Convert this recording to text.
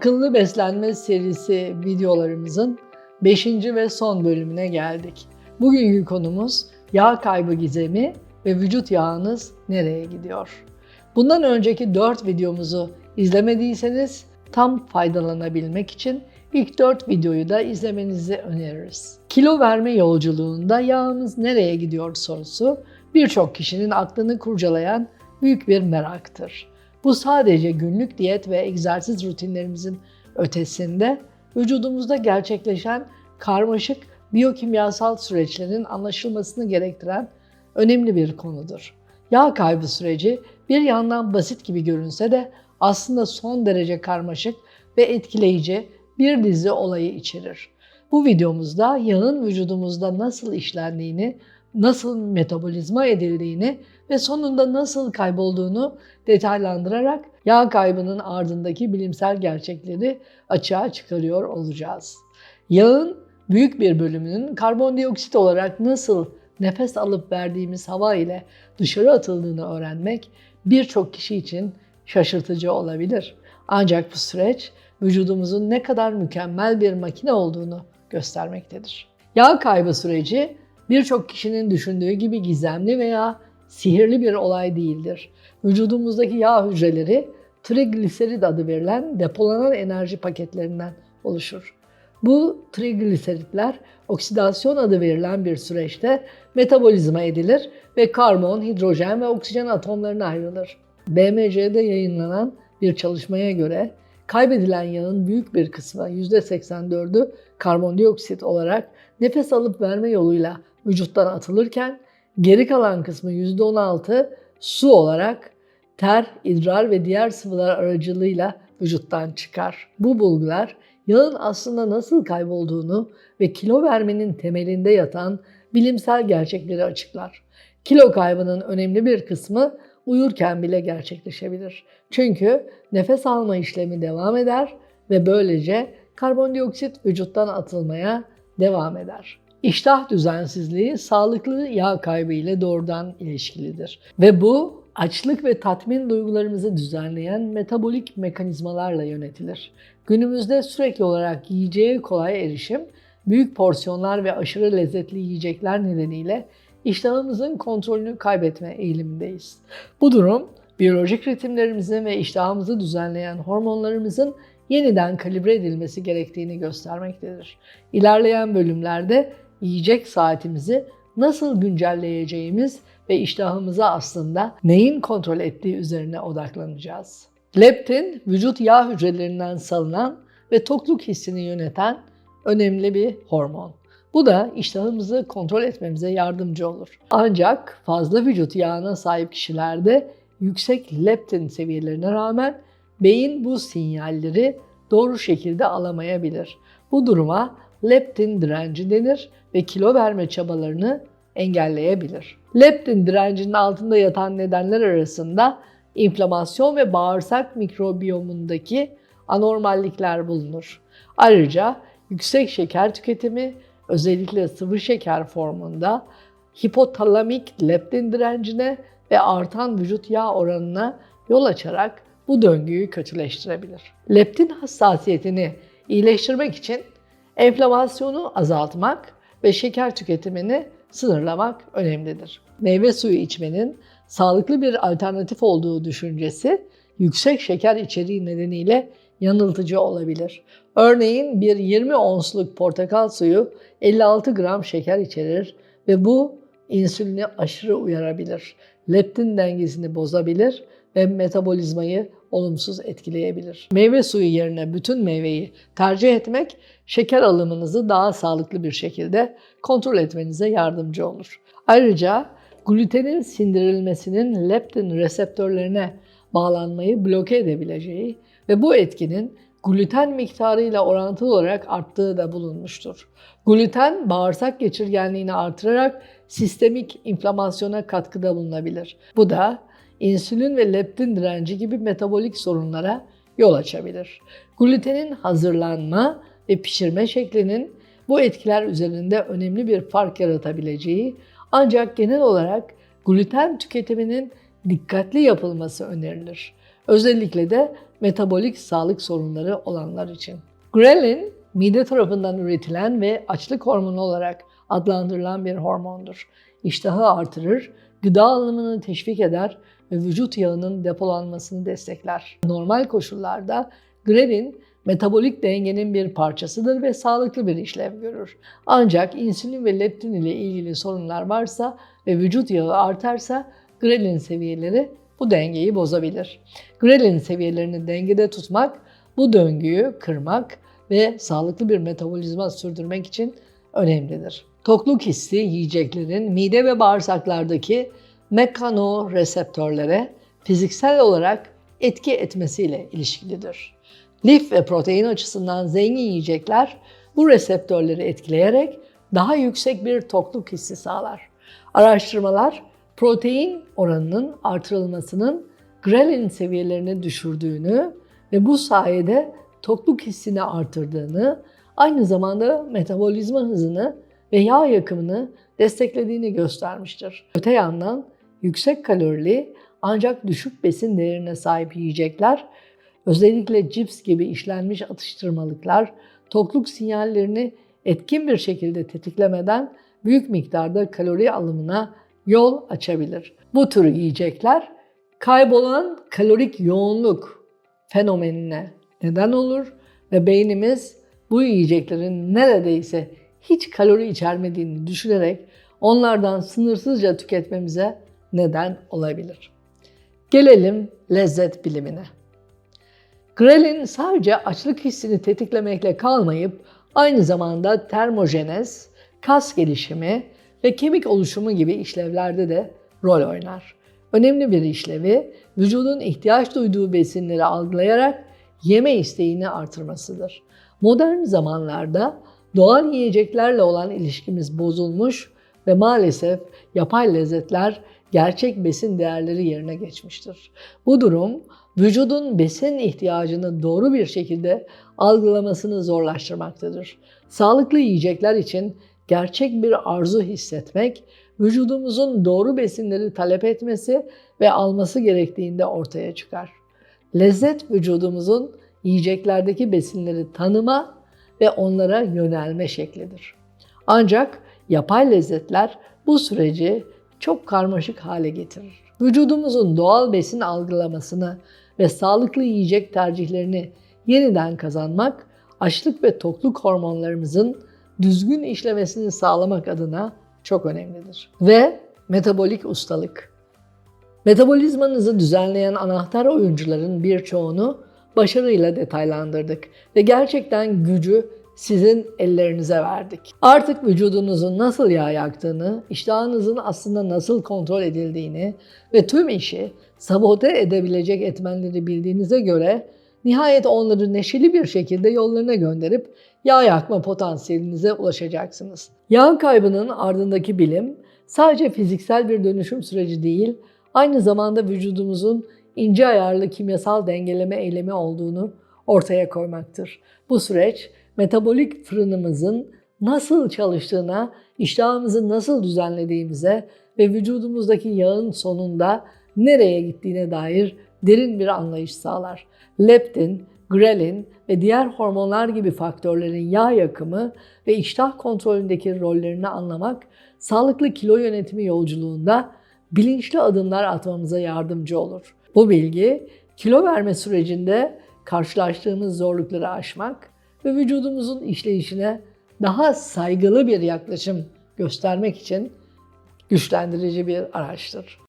Akıllı Beslenme serisi videolarımızın 5. ve son bölümüne geldik. Bugünkü konumuz yağ kaybı gizemi ve vücut yağınız nereye gidiyor? Bundan önceki 4 videomuzu izlemediyseniz tam faydalanabilmek için ilk 4 videoyu da izlemenizi öneririz. Kilo verme yolculuğunda yağımız nereye gidiyor sorusu birçok kişinin aklını kurcalayan büyük bir meraktır. Bu sadece günlük diyet ve egzersiz rutinlerimizin ötesinde vücudumuzda gerçekleşen karmaşık biyokimyasal süreçlerin anlaşılmasını gerektiren önemli bir konudur. Yağ kaybı süreci bir yandan basit gibi görünse de aslında son derece karmaşık ve etkileyici bir dizi olayı içerir. Bu videomuzda yağın vücudumuzda nasıl işlendiğini, nasıl metabolizma edildiğini ve sonunda nasıl kaybolduğunu detaylandırarak yağ kaybının ardındaki bilimsel gerçekleri açığa çıkarıyor olacağız. Yağın büyük bir bölümünün karbondioksit olarak nasıl nefes alıp verdiğimiz hava ile dışarı atıldığını öğrenmek birçok kişi için şaşırtıcı olabilir. Ancak bu süreç vücudumuzun ne kadar mükemmel bir makine olduğunu göstermektedir. Yağ kaybı süreci birçok kişinin düşündüğü gibi gizemli veya sihirli bir olay değildir. Vücudumuzdaki yağ hücreleri trigliserid adı verilen depolanan enerji paketlerinden oluşur. Bu trigliseritler oksidasyon adı verilen bir süreçte metabolizma edilir ve karbon, hidrojen ve oksijen atomlarına ayrılır. BMC'de yayınlanan bir çalışmaya göre kaybedilen yağın büyük bir kısmı %84'ü karbondioksit olarak nefes alıp verme yoluyla vücuttan atılırken geri kalan kısmı %16 su olarak ter, idrar ve diğer sıvılar aracılığıyla vücuttan çıkar. Bu bulgular yağın aslında nasıl kaybolduğunu ve kilo vermenin temelinde yatan bilimsel gerçekleri açıklar. Kilo kaybının önemli bir kısmı uyurken bile gerçekleşebilir. Çünkü nefes alma işlemi devam eder ve böylece karbondioksit vücuttan atılmaya devam eder. İştah düzensizliği sağlıklı yağ kaybı ile doğrudan ilişkilidir. Ve bu açlık ve tatmin duygularımızı düzenleyen metabolik mekanizmalarla yönetilir. Günümüzde sürekli olarak yiyeceğe kolay erişim, büyük porsiyonlar ve aşırı lezzetli yiyecekler nedeniyle iştahımızın kontrolünü kaybetme eğilimindeyiz. Bu durum biyolojik ritimlerimizin ve iştahımızı düzenleyen hormonlarımızın yeniden kalibre edilmesi gerektiğini göstermektedir. İlerleyen bölümlerde yiyecek saatimizi nasıl güncelleyeceğimiz ve iştahımızı aslında neyin kontrol ettiği üzerine odaklanacağız. Leptin, vücut yağ hücrelerinden salınan ve tokluk hissini yöneten önemli bir hormon. Bu da iştahımızı kontrol etmemize yardımcı olur. Ancak fazla vücut yağına sahip kişilerde yüksek leptin seviyelerine rağmen beyin bu sinyalleri doğru şekilde alamayabilir. Bu duruma leptin direnci denir ve kilo verme çabalarını engelleyebilir. Leptin direncinin altında yatan nedenler arasında inflamasyon ve bağırsak mikrobiyomundaki anormallikler bulunur. Ayrıca yüksek şeker tüketimi, özellikle sıvı şeker formunda hipotalamik leptin direncine ve artan vücut yağ oranına yol açarak bu döngüyü kötüleştirebilir. Leptin hassasiyetini iyileştirmek için enflamasyonu azaltmak ve şeker tüketimini sınırlamak önemlidir. Meyve suyu içmenin sağlıklı bir alternatif olduğu düşüncesi yüksek şeker içeriği nedeniyle yanıltıcı olabilir. Örneğin bir 20 onsluk portakal suyu 56 gram şeker içerir ve bu insülini aşırı uyarabilir. Leptin dengesini bozabilir ve metabolizmayı olumsuz etkileyebilir. Meyve suyu yerine bütün meyveyi tercih etmek şeker alımınızı daha sağlıklı bir şekilde kontrol etmenize yardımcı olur. Ayrıca glutenin sindirilmesinin leptin reseptörlerine bağlanmayı bloke edebileceği ve bu etkinin gluten miktarıyla orantılı olarak arttığı da bulunmuştur. Gluten bağırsak geçirgenliğini artırarak sistemik inflamasyona katkıda bulunabilir. Bu da insülin ve leptin direnci gibi metabolik sorunlara yol açabilir. Glutenin hazırlanma ve pişirme şeklinin bu etkiler üzerinde önemli bir fark yaratabileceği ancak genel olarak gluten tüketiminin dikkatli yapılması önerilir. Özellikle de metabolik sağlık sorunları olanlar için. Ghrelin, mide tarafından üretilen ve açlık hormonu olarak adlandırılan bir hormondur. İştahı artırır, gıda alımını teşvik eder ve vücut yağının depolanmasını destekler. Normal koşullarda grelin metabolik dengenin bir parçasıdır ve sağlıklı bir işlev görür. Ancak insülin ve leptin ile ilgili sorunlar varsa ve vücut yağı artarsa grelin seviyeleri bu dengeyi bozabilir. Grelin seviyelerini dengede tutmak, bu döngüyü kırmak ve sağlıklı bir metabolizma sürdürmek için önemlidir. Tokluk hissi yiyeceklerin mide ve bağırsaklardaki mekanoreseptörlere fiziksel olarak etki etmesiyle ilişkilidir. Lif ve protein açısından zengin yiyecekler bu reseptörleri etkileyerek daha yüksek bir tokluk hissi sağlar. Araştırmalar protein oranının artırılmasının grelin seviyelerini düşürdüğünü ve bu sayede tokluk hissini artırdığını, aynı zamanda metabolizma hızını ve yağ yakımını desteklediğini göstermiştir. Öte yandan yüksek kalorili ancak düşük besin değerine sahip yiyecekler, özellikle cips gibi işlenmiş atıştırmalıklar, tokluk sinyallerini etkin bir şekilde tetiklemeden büyük miktarda kalori alımına yol açabilir. Bu tür yiyecekler kaybolan kalorik yoğunluk fenomenine neden olur ve beynimiz bu yiyeceklerin neredeyse hiç kalori içermediğini düşünerek onlardan sınırsızca tüketmemize neden olabilir. Gelelim lezzet bilimine. Grelin sadece açlık hissini tetiklemekle kalmayıp aynı zamanda termojenez, kas gelişimi ve kemik oluşumu gibi işlevlerde de rol oynar. Önemli bir işlevi vücudun ihtiyaç duyduğu besinleri algılayarak yeme isteğini artırmasıdır. Modern zamanlarda doğal yiyeceklerle olan ilişkimiz bozulmuş ve maalesef yapay lezzetler gerçek besin değerleri yerine geçmiştir. Bu durum vücudun besin ihtiyacını doğru bir şekilde algılamasını zorlaştırmaktadır. Sağlıklı yiyecekler için gerçek bir arzu hissetmek, vücudumuzun doğru besinleri talep etmesi ve alması gerektiğinde ortaya çıkar. Lezzet vücudumuzun yiyeceklerdeki besinleri tanıma ve onlara yönelme şeklidir. Ancak yapay lezzetler bu süreci çok karmaşık hale getirir. Vücudumuzun doğal besin algılamasını ve sağlıklı yiyecek tercihlerini yeniden kazanmak, açlık ve tokluk hormonlarımızın düzgün işlemesini sağlamak adına çok önemlidir. Ve metabolik ustalık. Metabolizmanızı düzenleyen anahtar oyuncuların birçoğunu başarıyla detaylandırdık ve gerçekten gücü sizin ellerinize verdik. Artık vücudunuzun nasıl yağ yaktığını, iştahınızın aslında nasıl kontrol edildiğini ve tüm işi sabote edebilecek etmenleri bildiğinize göre nihayet onları neşeli bir şekilde yollarına gönderip yağ yakma potansiyelinize ulaşacaksınız. Yağ kaybının ardındaki bilim sadece fiziksel bir dönüşüm süreci değil, aynı zamanda vücudumuzun ince ayarlı kimyasal dengeleme eylemi olduğunu ortaya koymaktır. Bu süreç metabolik fırınımızın nasıl çalıştığına, iştahımızı nasıl düzenlediğimize ve vücudumuzdaki yağın sonunda nereye gittiğine dair derin bir anlayış sağlar. Leptin, grelin ve diğer hormonlar gibi faktörlerin yağ yakımı ve iştah kontrolündeki rollerini anlamak, sağlıklı kilo yönetimi yolculuğunda bilinçli adımlar atmamıza yardımcı olur. Bu bilgi kilo verme sürecinde karşılaştığımız zorlukları aşmak ve vücudumuzun işleyişine daha saygılı bir yaklaşım göstermek için güçlendirici bir araçtır.